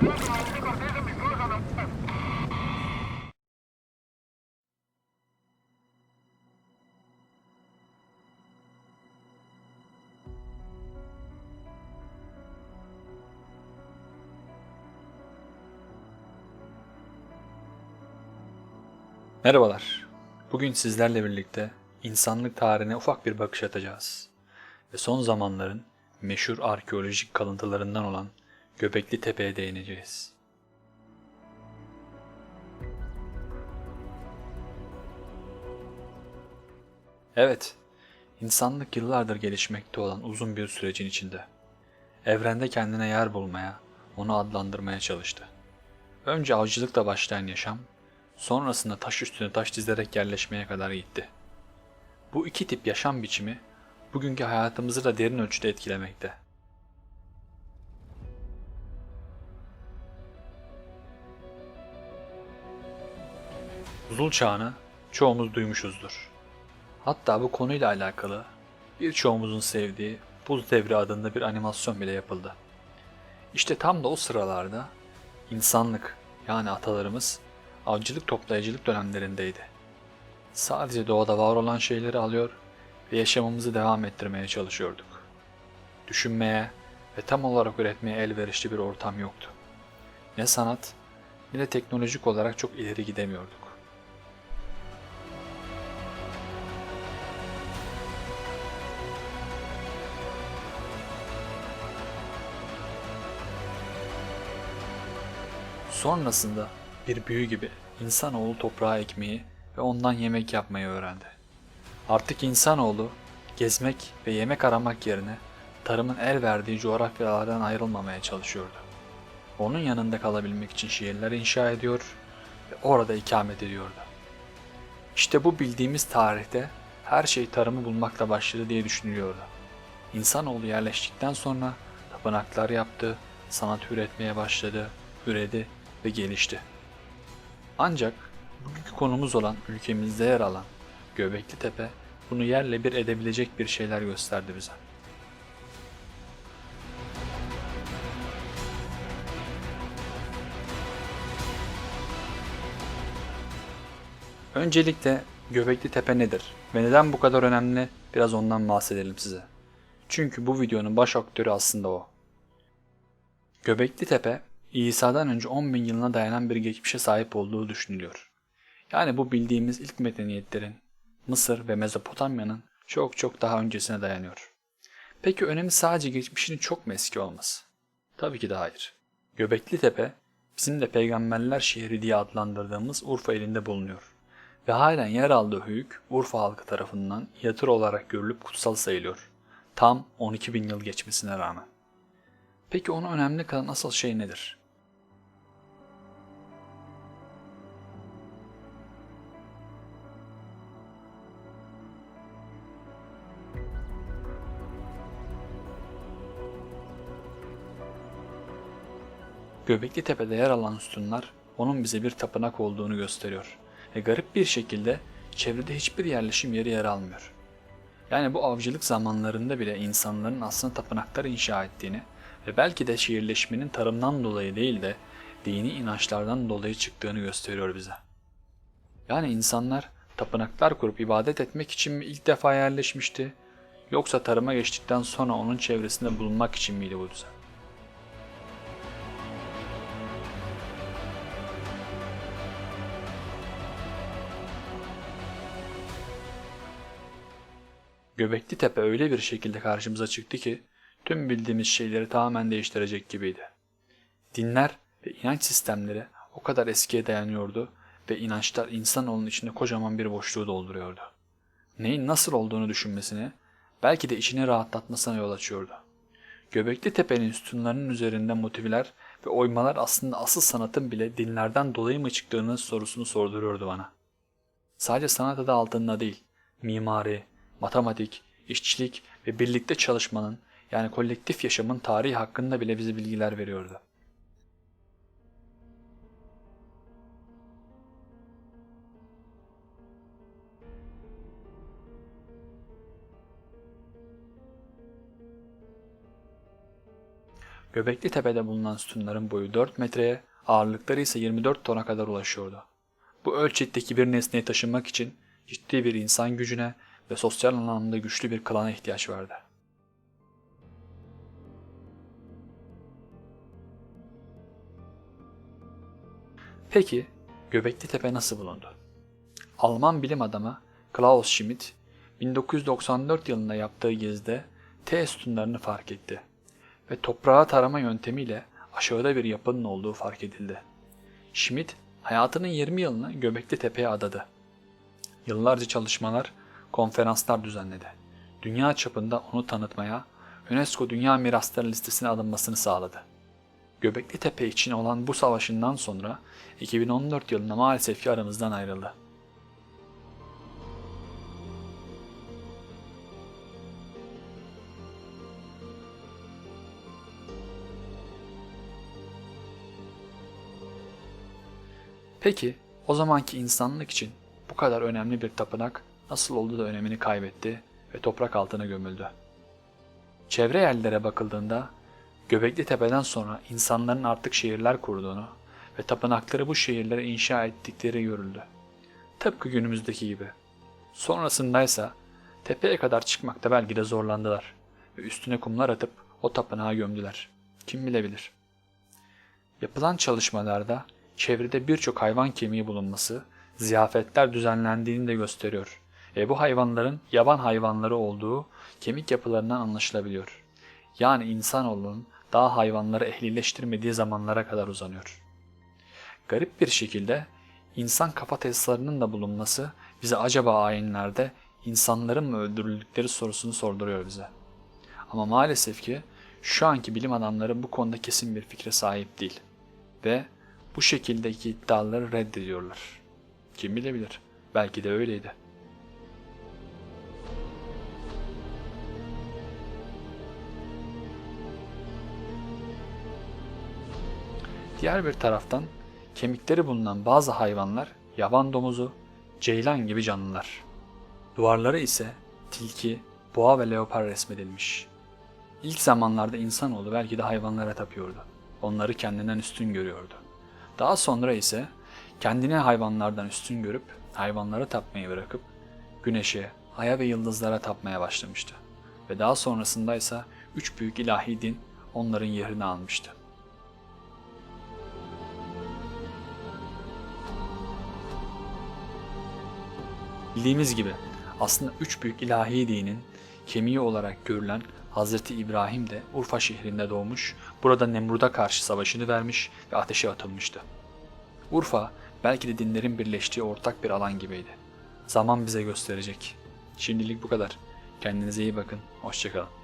Merhabalar. Bugün sizlerle birlikte insanlık tarihine ufak bir bakış atacağız. Ve son zamanların meşhur arkeolojik kalıntılarından olan Göbekli Tepe'ye değineceğiz. Evet, insanlık yıllardır gelişmekte olan uzun bir sürecin içinde. Evrende kendine yer bulmaya, onu adlandırmaya çalıştı. Önce avcılıkla başlayan yaşam, sonrasında taş üstüne taş dizerek yerleşmeye kadar gitti. Bu iki tip yaşam biçimi bugünkü hayatımızı da derin ölçüde etkilemekte. Buzul çağını çoğumuz duymuşuzdur. Hatta bu konuyla alakalı birçoğumuzun sevdiği Buz Devri adında bir animasyon bile yapıldı. İşte tam da o sıralarda insanlık yani atalarımız avcılık toplayıcılık dönemlerindeydi. Sadece doğada var olan şeyleri alıyor ve yaşamımızı devam ettirmeye çalışıyorduk. Düşünmeye ve tam olarak üretmeye elverişli bir ortam yoktu. Ne sanat ne de teknolojik olarak çok ileri gidemiyorduk. Sonrasında bir büyü gibi insanoğlu toprağa ekmeği ve ondan yemek yapmayı öğrendi. Artık insanoğlu gezmek ve yemek aramak yerine tarımın el verdiği coğrafyalardan ayrılmamaya çalışıyordu. Onun yanında kalabilmek için şehirler inşa ediyor ve orada ikamet ediyordu. İşte bu bildiğimiz tarihte her şey tarımı bulmakla başladı diye düşünülüyordu. İnsanoğlu yerleştikten sonra tapınaklar yaptı, sanat üretmeye başladı, üredi ve gelişti. Ancak bugünkü konumuz olan ülkemizde yer alan Göbekli Tepe bunu yerle bir edebilecek bir şeyler gösterdi bize. Öncelikle Göbekli Tepe nedir ve neden bu kadar önemli biraz ondan bahsedelim size. Çünkü bu videonun baş aktörü aslında o. Göbekli Tepe İsa'dan önce 10 bin yılına dayanan bir geçmişe sahip olduğu düşünülüyor. Yani bu bildiğimiz ilk medeniyetlerin Mısır ve Mezopotamya'nın çok çok daha öncesine dayanıyor. Peki önemi sadece geçmişinin çok mu eski olması? Tabii ki de hayır. Göbekli Tepe bizim de peygamberler şehri diye adlandırdığımız Urfa elinde bulunuyor. Ve halen yer aldığı höyük Urfa halkı tarafından yatır olarak görülüp kutsal sayılıyor. Tam 12 bin yıl geçmesine rağmen. Peki onu önemli kılan asıl şey nedir? Göbekli Tepe'de yer alan sütunlar onun bize bir tapınak olduğunu gösteriyor. Ve garip bir şekilde çevrede hiçbir yerleşim yeri yer almıyor. Yani bu avcılık zamanlarında bile insanların aslında tapınaklar inşa ettiğini ve belki de şehirleşmenin tarımdan dolayı değil de dini inançlardan dolayı çıktığını gösteriyor bize. Yani insanlar tapınaklar kurup ibadet etmek için mi ilk defa yerleşmişti yoksa tarıma geçtikten sonra onun çevresinde bulunmak için miydi bu düzen? Göbekli Tepe öyle bir şekilde karşımıza çıktı ki tüm bildiğimiz şeyleri tamamen değiştirecek gibiydi. Dinler ve inanç sistemleri o kadar eskiye dayanıyordu ve inançlar insanoğlunun içinde kocaman bir boşluğu dolduruyordu. Neyin nasıl olduğunu düşünmesini, belki de içini rahatlatmasına yol açıyordu. Göbekli Tepe'nin sütunlarının üzerinde motivler ve oymalar aslında asıl sanatın bile dinlerden dolayı mı çıktığını sorusunu sorduruyordu bana. Sadece sanat adı altında değil, mimari, matematik, işçilik ve birlikte çalışmanın yani kolektif yaşamın tarihi hakkında bile bize bilgiler veriyordu. Göbekli Tepe'de bulunan sütunların boyu 4 metreye, ağırlıkları ise 24 tona kadar ulaşıyordu. Bu ölçekteki bir nesneyi taşımak için ciddi bir insan gücüne ve sosyal anlamda güçlü bir klana ihtiyaç vardı. Peki Göbekli Tepe nasıl bulundu? Alman bilim adamı Klaus Schmidt 1994 yılında yaptığı gezide T sütunlarını fark etti ve toprağa tarama yöntemiyle aşağıda bir yapının olduğu fark edildi. Schmidt hayatının 20 yılını Göbekli Tepe'ye adadı. Yıllarca çalışmalar, konferanslar düzenledi. Dünya çapında onu tanıtmaya, UNESCO Dünya Mirasları listesine alınmasını sağladı. Göbekli Tepe için olan bu savaşından sonra 2014 yılında maalesef ki aramızdan ayrıldı. Peki o zamanki insanlık için bu kadar önemli bir tapınak nasıl oldu da önemini kaybetti ve toprak altına gömüldü? Çevre yerlere bakıldığında Göbekli Tepe'den sonra insanların artık şehirler kurduğunu ve tapınakları bu şehirlere inşa ettikleri görüldü. Tıpkı günümüzdeki gibi. Sonrasındaysa tepeye kadar çıkmakta belki de zorlandılar ve üstüne kumlar atıp o tapınağı gömdüler. Kim bilebilir? Yapılan çalışmalarda çevrede birçok hayvan kemiği bulunması, ziyafetler düzenlendiğini de gösteriyor. E bu hayvanların yaban hayvanları olduğu kemik yapılarından anlaşılabiliyor. Yani insanoğlunun daha hayvanları ehlileştirmediği zamanlara kadar uzanıyor. Garip bir şekilde insan kafataslarının da bulunması bize acaba ayinlerde insanların mı öldürüldükleri sorusunu sorduruyor bize. Ama maalesef ki şu anki bilim adamları bu konuda kesin bir fikre sahip değil ve bu şekildeki iddiaları reddediyorlar. Kim bilebilir? Belki de öyleydi. Diğer bir taraftan kemikleri bulunan bazı hayvanlar yaban domuzu, ceylan gibi canlılar. Duvarları ise tilki, boğa ve leopar resmedilmiş. İlk zamanlarda insanoğlu belki de hayvanlara tapıyordu. Onları kendinden üstün görüyordu. Daha sonra ise kendini hayvanlardan üstün görüp hayvanlara tapmayı bırakıp güneşe, aya ve yıldızlara tapmaya başlamıştı. Ve daha sonrasında ise üç büyük ilahi din onların yerini almıştı. Bildiğimiz gibi aslında üç büyük ilahi dinin kemiği olarak görülen Hazreti İbrahim de Urfa şehrinde doğmuş, burada Nemrud'a karşı savaşını vermiş ve ateşe atılmıştı. Urfa belki de dinlerin birleştiği ortak bir alan gibiydi. Zaman bize gösterecek. Şimdilik bu kadar. Kendinize iyi bakın. Hoşçakalın.